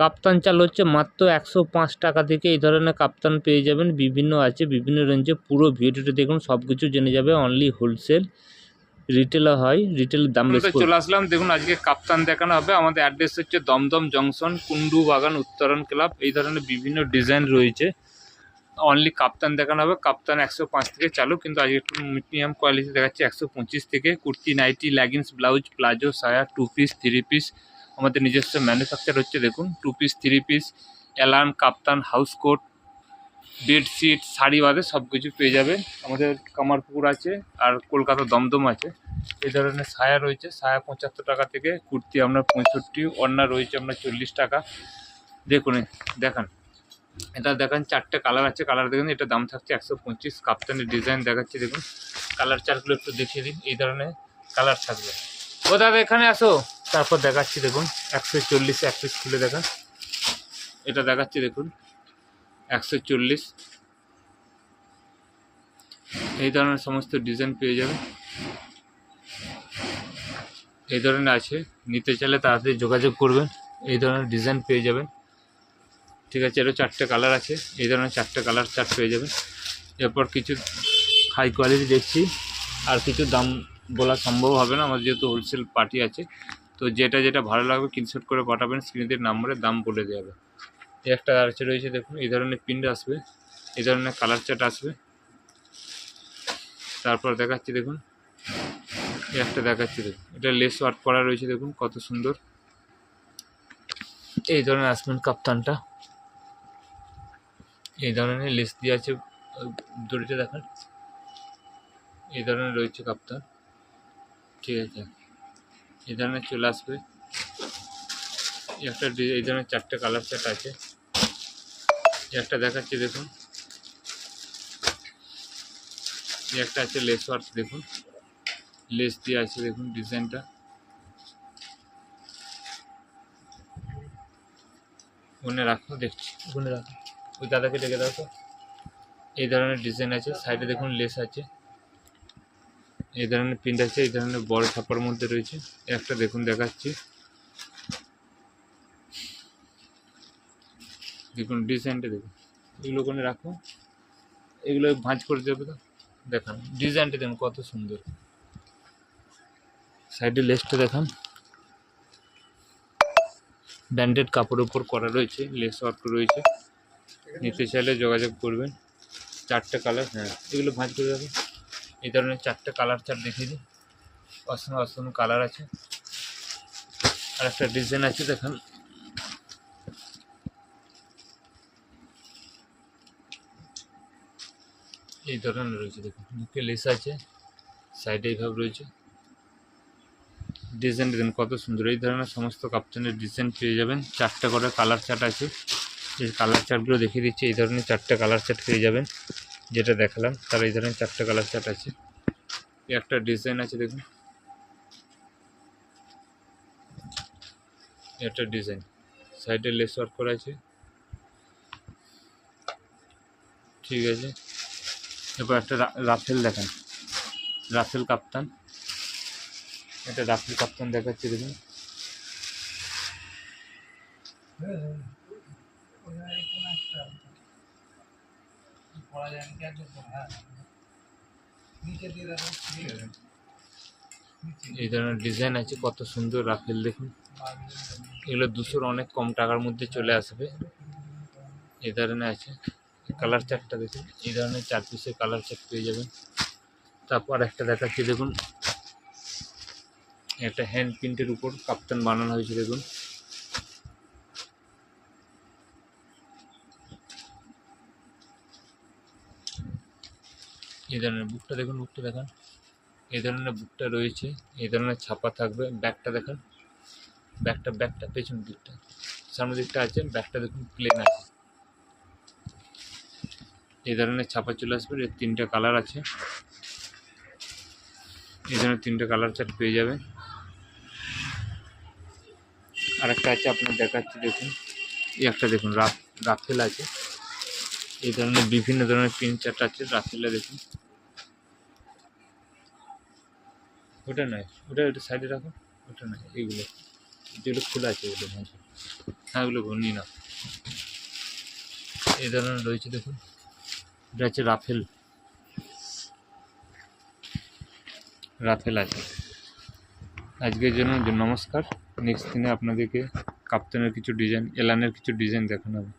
কাপ্তান চাল হচ্ছে মাত্র একশো পাঁচ টাকা থেকে এই ধরনের কাপ্তান পেয়ে যাবেন। বিভিন্ন আছে বিভিন্ন রেঞ্জে পুরো ভিডিওটা দেখুন সব কিছু জেনে যাবে। অনলি হোলসেল রিটেলও হয় রিটেল দাম বেশি চলে আসলাম দেখুন আজকে কাপ্তান দেখানো হবে। আমাদের অ্যাড্রেস হচ্ছে দমদম জংশন কুন্ডু বাগান উত্তরণ ক্লাব এই ধরনের বিভিন্ন ডিজাইন রয়েছে। অনলি কাপ্তান দেখানো হবে। কাপ্তান একশো পাঁচ থেকে চালু কিন্তু আজকে একটু মিডিয়াম কোয়ালিটি দেখাচ্ছে। একশো পঁচিশ থেকে kurti nightie leggings blouse palazzo সায়া টু পিস থ্রি পিস আমাদের নিজস্ব ম্যানুফ্যাকচার হচ্ছে, দেখুন two piece three piece A-line kaftan house coat bedsheet sari বাদে সব কিছু পেয়ে যাবে। আমাদের কামারপুকুর আছে আর কলকাতা দমদম আছে। এই ধরনের সায়া রয়েছে, সায়া পঁচাত্তর টাকা থেকে কুর্তি আপনার পঁয়ষট্টি অন্যার রয়েছে আপনার চল্লিশ টাকা। দেখুন দেখান। এটা দেখান, চারটে কালার আছে কালার দেখুন, এটা দাম থাকছে একশো পঁচিশ। কাপ্তানের ডিজাইন দেখাচ্ছি, দেখুন। কালার চারগুলো একটু দেখিয়ে দিন, এই ধরনের কালার থাকবে। ও দাদা, এখানে আসো। তারপর দেখাচ্ছি দেখুন, একশো চল্লিশ এক পিস খুলে দেখান। এটা দেখাচ্ছি দেখুন, একশো চল্লিশ। এই ধরনের সমস্ত ডিজাইন পেয়ে যাবেন। এই ধরনের আছে, নিতে চাইলে তাড়াতাড়ি যোগাযোগ করবেন, এই ধরনের ডিজাইন পেয়ে যাবেন। ঠিক আছে, এরও চারটে কালার আছে, এই ধরনের চারটে কালার চার্ট পেয়ে যাবেন। এরপর কিছু হাই কোয়ালিটি দেখছি, আর কিছু দাম বলা সম্ভব হবে না আমাদের যেহেতু হোলসেল পার্টি আছে। তো যেটা যেটা ভালো লাগবে স্ক্রিনশট করে পাঠাবেন স্ক্রিনের নাম্বারে দাম বলে দেওয়া হবে। এই একটা আছে রয়েছে, দেখুন, এই ধরনের প্রিন্ট আসবে, এই ধরনের কালার চার্ট আসবে। তারপর দেখাচ্ছি, দেখুন, এই একটা দেখাচ্ছি, দেখুন, এটা লেস ওয়ার্ক করা রয়েছে, দেখুন, কত সুন্দর। এই ধরনের আসবেন কাপ্তানটা, এই ধরনের লেস দিয়ে আছে, দড়িটা দেখান। এই ধরনের রয়েছে কাপ্তান। ঠিক আছে। এই ধরনের চলে আসবে। একটা এই ধরনের চারটে কালার চার্ট আছে। একটা দেখাচ্ছি দেখুন। একটা আছে লেস ওয়ার্ক দেখুন। লেস দিয়ে আছে দেখুন ডিজাইনটা ওখানে রাখো দেখছি। ওখানে রাখো। ওই দাদাকে ডেকে দাও তো। এই ধরনের ডিজাইন আছে। সাইডে দেখুন লেস আছে। এই ধরনের প্রিন্ট আছে এই ধরনের বড় ছাপার মধ্যে রয়েছে। একটা দেখুন দেখাচ্ছি। দেখুন ডিজাইনটা দেখুন। এগুলো ওখানে রাখো। এগুলো ভাঁজ করে দেবে তো? দেখান। ডিজাইনটা দেখুন কত সুন্দর। সাইডে লেসটা দেখান। ব্যান্ডেড কাপড়ের উপর করা রয়েছে লেস ওয়ার্ক রয়েছে। নিতে চাইলে যোগাযোগ করবেন। চারটে কালার হ্যাঁ। এগুলো ভাঁজ করে দেবেন এই ধরনের চারটে কালার চার্ট দেখিয়ে দিই। অসম অসম কালার আছে। আর একটা ডিজাইন আছে, দেখুন। এই ধরনের রয়েছে, দেখুন। মুখে লেস আছে সাইডে এইভাবে রয়েছে। ডিজাইন দেখুন, কত সুন্দর। এই ধরনের সমস্ত কাপ্তানের ডিজাইন পেয়ে যাবেন। চারটে করে কালার চার্ট আছে। এই কালার চার্টগুলো দেখিয়ে দিচ্ছি। এই ধরনের চারটে কালার চার্ট পেয়ে যাবেন। যেটা দেখালাম, তার এই ধরনের চারটে কালার চার্ট আছে। একটা ডিজাইন আছে, দেখুন। একটা ডিজাইন সাইডে লেস ওয়ার্ক করা আছে। ঠিক আছে। এরপর একটা রাফেল দেখান। রাফেল কাপ্তান। এটা রাফেল কাপ্তান দেখাচ্ছি, দেখুন। এই ধরনের ডিজাইন আছে, কত সুন্দর রাফেল দেখুন। এগুলো দুশোর অনেক কম টাকার মধ্যে চলে আসবে। এই ধরনের আছে কালার চার্টটা দেখুন। এই ধরনের চার পিসের কালার চার্ট পেয়ে যাবেন। তারপর একটা দেখাচ্ছি, দেখুন। একটা হ্যান্ড প্রিন্টের উপর কাপ্তান বানানো হয়েছে, দেখুন। এই ধরনের বুকটা দেখুন, বুকটা দেখান। এই ধরনের বুকটা রয়েছে, এই ধরনের ছাপা থাকবে। ব্যাগটা দেখান, ব্যাগটা ব্যাগটা, পেছন দিকটা, সামনের দিকটা আছে, ব্যাগটা দেখুন প্লেন আছে। এই ধরনের ছাপা চলে আসবে, এর তিনটে কালার আছে। এই ধরনের তিনটে কালার চার্ট পেয়ে যাবেন। আরেকটা আছে, আপনার দেখাচ্ছি, দেখুন। এই একটা দেখুন রাফ রাফেল আছে। এই ধরনের বিভিন্ন ধরনের প্রিন্ট চার্ট আছে, রাফেলে দেখুন। ওটা নয়, ওটা ওটা সাইডে রাখো, ওটা নয়, এইগুলো। যেগুলো খোলা আছে ওগুলো হ্যাঁ ওগুলো ঘূর্ণি না এই ধরনের রয়েছে, দেখুন। এটা হচ্ছে রাফেল। রাফেল আছে। আজকের জন্য নমস্কার। নেক্সট দিনে আপনাদেরকে কাপ্তানের কিছু ডিজাইন এলানের কিছু ডিজাইন দেখানো হবে।